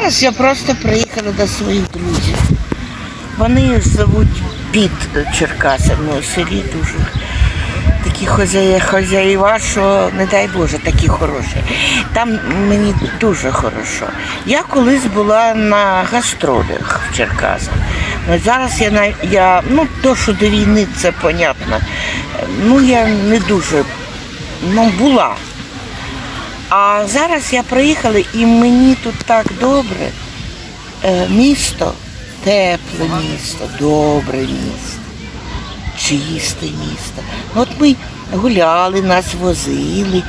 зараз я просто приїхала до своїх друзів. Вони живуть під Черкасами у селі дуже. Такі хозяї, хозяїва, що не дай Боже, такі хороші. Там мені дуже хорошо. Я колись була на гастролях в Черкасах. Ну, зараз я, на- я ну то, що до війни, це понятно. Ну я не дуже ну, була. А зараз я приїхала і мені тут так добре. Е, місто, тепле місто, добре місто, чисте місто. От ми гуляли, нас возили.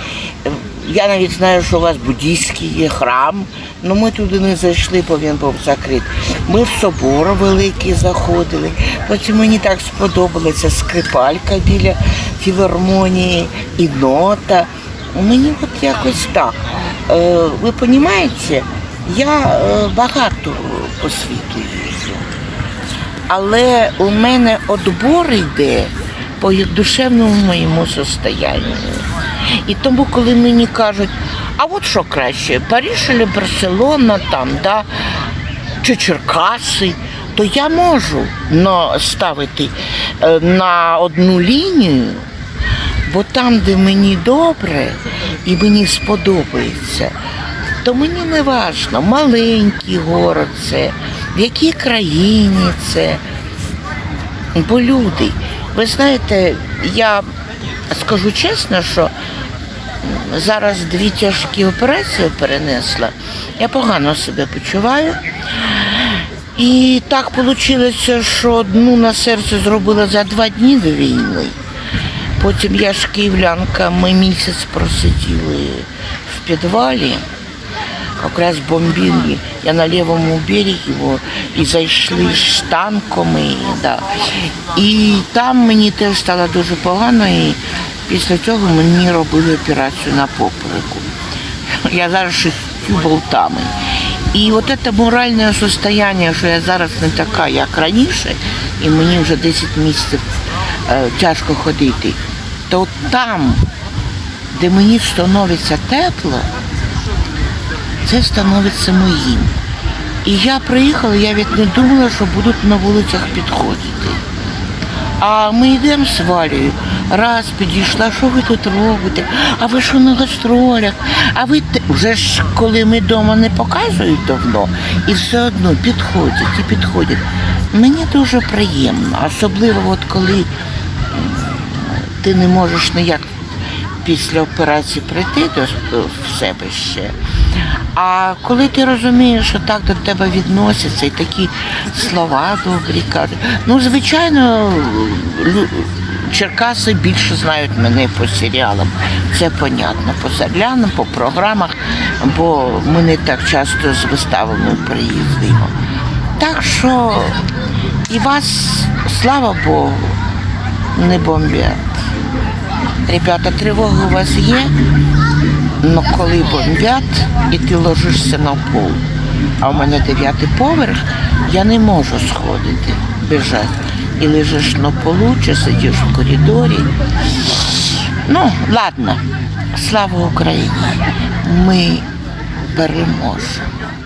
Я навіть знаю, що у вас буддійський є храм, але ми туди не зайшли, бо він був закритий. Ми в собор великий заходили. Потім мені так сподобалася скрипалька біля філармонії і нота. Мені от якось так. Е, ви розумієте, я е, багато по світу їжджу. Але у мене отбор йде по душевному моєму состоянню. І тому, коли мені кажуть, а от що краще, Париж чи Барселона там, да, чи Черкаси, то я можу но, ставити е, на одну лінію, бо там, де мені добре і мені сподобається, то мені не важно, маленький город це, в якій країні це. Бо люди, ви знаєте, я скажу чесно, що зараз дві тяжкі операції перенесла. Я погано себе почуваю. І так вийшло, що одну на серце зробила за два дні до війни. Потім я ж київлянка, ми місяць просиділи в підвалі. Якраз бомбили. Я на лівому берегі і зайшли з танками. Да. І там мені теж стало дуже погано, і після цього мені робили операцію на попереку. Я зараз шістю болтами. І от це моральне состояние, що я зараз не така, як раніше, і мені вже 10 місяців е, тяжко ходити, то там, де мені становиться тепло, це становиться моїм. І я приїхала, я від не думала, що будуть на вулицях підходити. А ми йдемо з Валею. Раз підійшла, що ви тут робите? А ви що на гастролях? А ви вже ж коли ми вдома не показують давно, і все одно підходять і підходять. Мені дуже приємно, особливо от коли ти не можеш ніяк після операції прийти до в себе ще. А коли ти розумієш, що так до тебе відносяться і такі слова добрі кажуть. Ну, звичайно, Черкаси більше знають мене по серіалам. Це понятно, по серіалам, по програмах, бо ми не так часто з виставами приїздимо. Так що і вас, слава Богу, не бомблять. Ребята, тривога у вас є, але коли бомбять і ти ложишся на пол, а у мене дев'ятий поверх, я не можу сходити, біжати. І лежиш на полу, чи сидиш в коридорі. Ну, ладно, слава Україні, ми переможемо.